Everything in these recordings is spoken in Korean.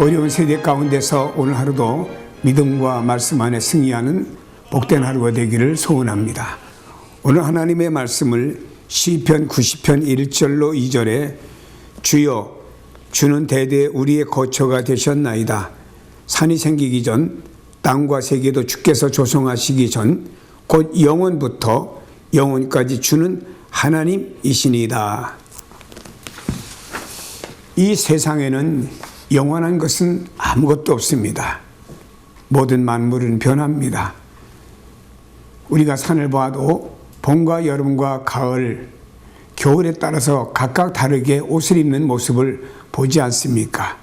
어려운 세대 가운데서 오늘 하루도 믿음과 말씀 안에 승리하는 복된 하루가 되기를 소원합니다. 오늘 하나님의 말씀을 시편 90편 1절로 2절에 주여 주는 대대 우리의 거처가 되셨나이다. 산이 생기기 전 땅과 세계도 주께서 조성하시기 전 곧 영원부터 영원까지 주는 하나님이시니다. 이 세상에는 영원한 것은 아무것도 없습니다. 모든 만물은 변합니다. 우리가 산을 봐도 봄과 여름과 가을, 겨울에 따라서 각각 다르게 옷을 입는 모습을 보지 않습니까?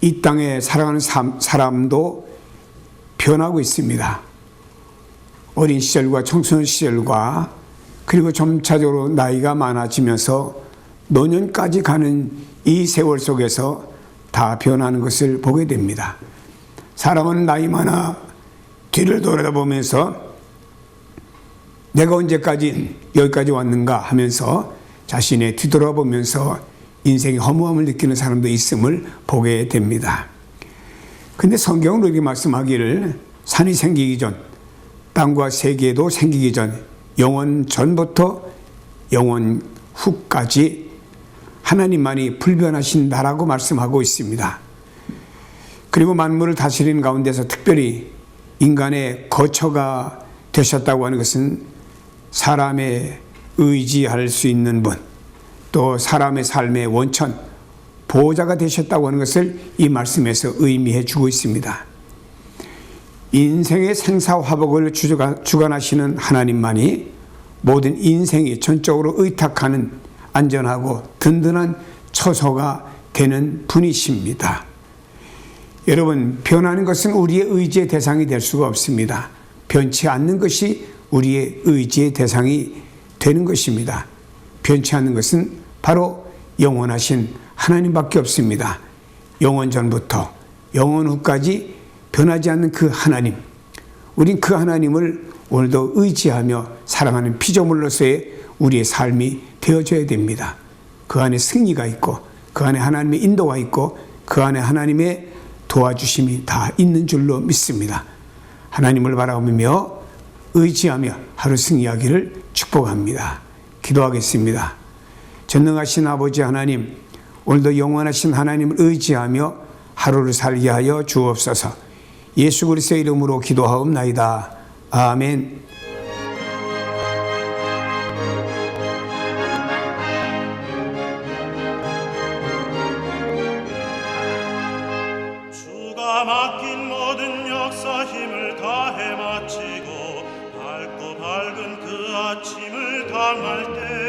이 땅에 살아가는 사람도 변하고 있습니다. 어린 시절과 청소년 시절과 그리고 점차적으로 나이가 많아지면서 노년까지 가는 이 세월 속에서 다 변하는 것을 보게 됩니다. 사람은 나이 많아 뒤를 돌아다보면서 내가 언제까지 여기까지 왔는가 하면서 자신의 뒤돌아보면서 인생의 허무함을 느끼는 사람도 있음을 보게 됩니다. 근데 성경은 이렇게 말씀하기를 산이 생기기 전 땅과 세계도 생기기 전 영원 전부터 영원 후까지 하나님만이 불변하신 나라고 말씀하고 있습니다. 그리고 만물을 다스리는 가운데서 특별히 인간의 거처가 되셨다고 하는 것은 사람의 의지할 수 있는 분, 또 사람의 삶의 원천, 보호자가 되셨다고 하는 것을 이 말씀에서 의미해 주고 있습니다. 인생의 생사화복을 주관하시는 하나님만이 모든 인생이 전적으로 의탁하는 안전하고 든든한 처소가 되는 분이십니다. 여러분, 변하는 것은 우리의 의지의 대상이 될 수가 없습니다. 변치 않는 것이 우리의 의지의 대상이 되는 것입니다. 변치 않는 것은 바로 영원하신 하나님밖에 없습니다. 영원 전부터 영원 후까지 변하지 않는 그 하나님. 우린 그 하나님을 오늘도 의지하며 사랑하는 피조물로서의 우리의 삶이 되어져야 됩니다. 그 안에 승리가 있고, 그 안에 하나님의 인도가 있고, 그 안에 하나님의 도와주심이 다 있는 줄로 믿습니다. 하나님을 바라보며 의지하며 하루 승리하기를 축복합니다. 기도하겠습니다. 전능하신 아버지 하나님, 오늘도 영원하신 하나님을 의지하며 하루를 살게 하여 주옵소서. 예수 그리스도의 이름으로 기도하옵나이다. 아멘. 맡긴 모든 역사 힘을 다해 마치고 밝고 밝은 그 아침을 당할 때